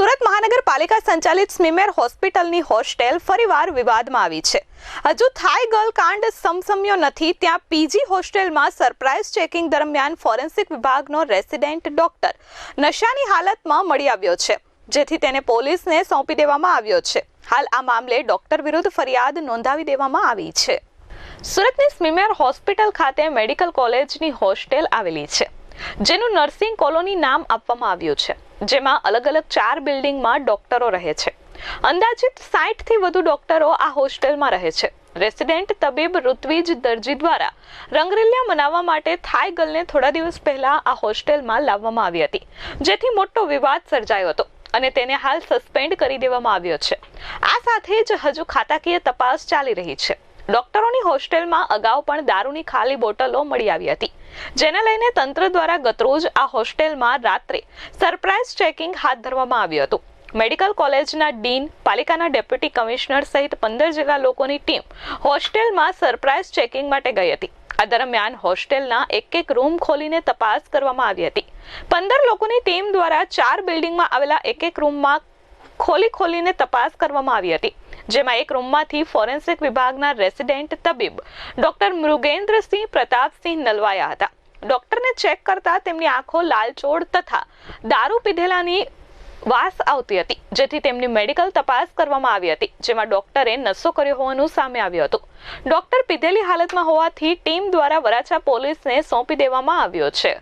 સુરત મહાનગરપાલિકા સંચાલિત સ્મીમેર હોસ્પિટલની હોસ્ટેલ ફરીવાર વિવાદમાં આવી છે. હજુ થાઈ ગર્લ કાંડ સમસમ્યો નથી, ત્યાં પીજી હોસ્ટેલમાં સરપ્રાઇઝ ચેકિંગ દરમિયાન ફોરેન્સિક વિભાગનો રેસિડેન્ટ ડોક્ટર નશાની હાલતમાં મળી આવ્યો છે, જેથી તેને પોલીસને સોંપી દેવામાં આવ્યો છે. હાલ આ મામલે ડોક્ટર વિરુદ્ધ ફરિયાદ નોંધાવી દેવામાં આવી છે. સુરતની સ્મીમેર હોસ્પિટલ ખાતે મેડિકલ કોલેજની હોસ્ટેલ આવેલી છે, જેનું નર્સિંગ કોલોની નામ આપવામાં આવ્યું છે. જેમાં અલગ અલગ ચાર બિલ્ડિંગમાં ડોક્ટરો રહે છે. અંદાજિત સાઠથી વધુ ડોક્ટરો આ હોસ્ટેલમાં રહે છે. રેસિડેન્ટ તબીબ ઋત્વિજ દરજી દ્વારા રંગરેલિયા મનાવવા માટે થાઈ ગર્લને થોડા દિવસ પહેલા આ હોસ્ટેલમાં લાવવામાં આવી હતી, જેથી મોટો વિવાદ સર્જાયો હતો અને તેને હાલ સસ્પેન્ડ કરી દેવામાં આવ્યો છે. આ સાથે જ હજુ ખાતાકીય તપાસ ચાલી રહી છે. ડોક્ટરોની હોસ્ટેલમાં અગાઉ પણ દારૂની ખાલી બોટલો મળી આવી હતી. જેને લઈને તંત્ર દ્વારા ગતરોજ આ હોસ્ટેલમાં રાત્રે સરપ્રાઇઝ ચેકિંગ હાથ ધરવામાં આવ્યું હતું. મેડિકલ કોલેજના ડીન, પાલિકાના ડેપ્યુટી કમિશનર સહિત પંદર જેટલા લોકોની ટીમ હોસ્ટેલમાં સરપ્રાઇઝ ચેકિંગ માટે ગઈ હતી. આ દરમિયાન હોસ્ટેલના એક એક રૂમ ખોલીને તપાસ કરવામાં આવી હતી. પંદર લોકોની ટીમ દ્વારા ચાર બિલ્ડિંગમાં આવેલા એક એક રૂમમાં ખોલી ખોલીને તપાસ કરવામાં આવી હતી. જેમાં એક રૂમમાંથી ફોરેન્સિક વિભાગના રેસિડેન્ટ તબીબ ડોક્ટર મૃગેન્દ્રસિંહ પ્રતાપસિંહ નલવાયા હતા. ડોક્ટરને ચેક કરતા તેમની આંખો લાલચોળ તથા દારૂ પીધેલાની વાસ આવતી હતી, જેથી તેમની મેડિકલ તપાસ કરવામાં આવી હતી, જેમાં ડોક્ટરે નસો કર્યો હોવાનું સામે આવ્યું હતું. ડોક્ટર પીધેલી હાલતમાં હોવાથી ટીમ દ્વારા વરાછા પોલીસને સોંપી દેવામાં આવ્યો છે.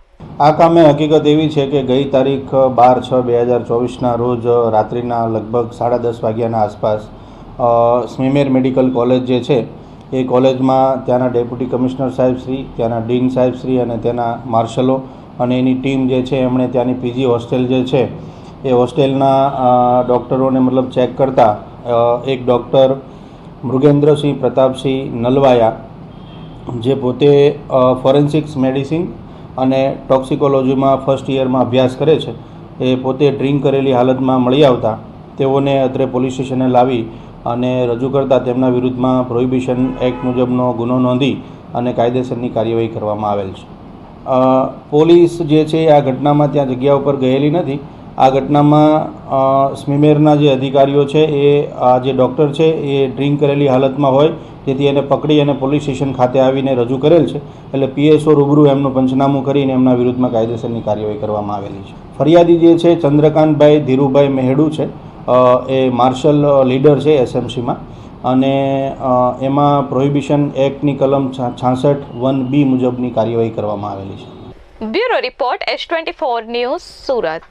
આ કામે હકીકત એવી છે કે ગઈ તારીખ બાર છ બે હજાર ચોવીસના રોજ રાત્રિના લગભગ સાડા દસ વાગ્યાના આસપાસ સ્મીમેર મેડિકલ કોલેજ જે છે, એ કોલેજમાં ત્યાંના ડેપ્યુટી કમિશનર સાહેબ શ્રી, ત્યાંના ડીન સાહેબશ્રી અને ત્યાંના માર્શલો અને એની ટીમ જે છે, એમણે ત્યાંની પીજી હોસ્ટેલ જે છે, એ હોસ્ટેલના ડૉક્ટરોને મતલબ ચેક કરતા એક ડૉક્ટર મૃગેન્દ્રસિંહ પ્રતાપસિંહ નલવાયા, જે પોતે ફોરેન્સિક્સ મેડિસિન અને ટોક્સિકોલોજીમાં ફર્સ્ટ યરમાં અભ્યાસ કરે છે, એ પોતે ડ્રિંક કરેલી હાલતમાં મળી આવતા, તેઓને અત્રે પોલીસ સ્ટેશને લાવી અને રજૂ કરતાં તેમના વિરુદ્ધમાં પ્રોહિબિશન એક્ટ મુજબનો ગુનો નોંધી અને કાયદેસરની કાર્યવાહી કરવામાં આવેલ છે. પોલીસ જે છે આ ઘટનામાં ત્યાં જગ્યા ઉપર ગયેલી નથી. આ ઘટનામાં સ્મિમેરના જે અધિકારીઓ છે એ, આ જે ડૉક્ટર છે એ ડ્રિંક કરેલી હાલતમાં હોય તેથી એને પકડી અને પોલીસ સ્ટેશન ખાતે આવીને રજૂ કરેલ છે. એટલે પીએસઓ રૂબરૂ એમનું પંચનામું કરીને એમના વિરુદ્ધમાં કાયદેસરની કાર્યવાહી કરવામાં આવેલી છે. ફરિયાદી જે છે ચંદ્રકાંતભાઈ ધીરુભાઈ મેહડુ છે. એ માર્શલ લીડર છે એસએમસીમાં. અને એમાં પ્રોહિબિશન એક્ટની કલમ છાસઠ વન બી મુજબની કાર્યવાહી કરવામાં આવેલી છે. Bureau report S twenty four news Surat.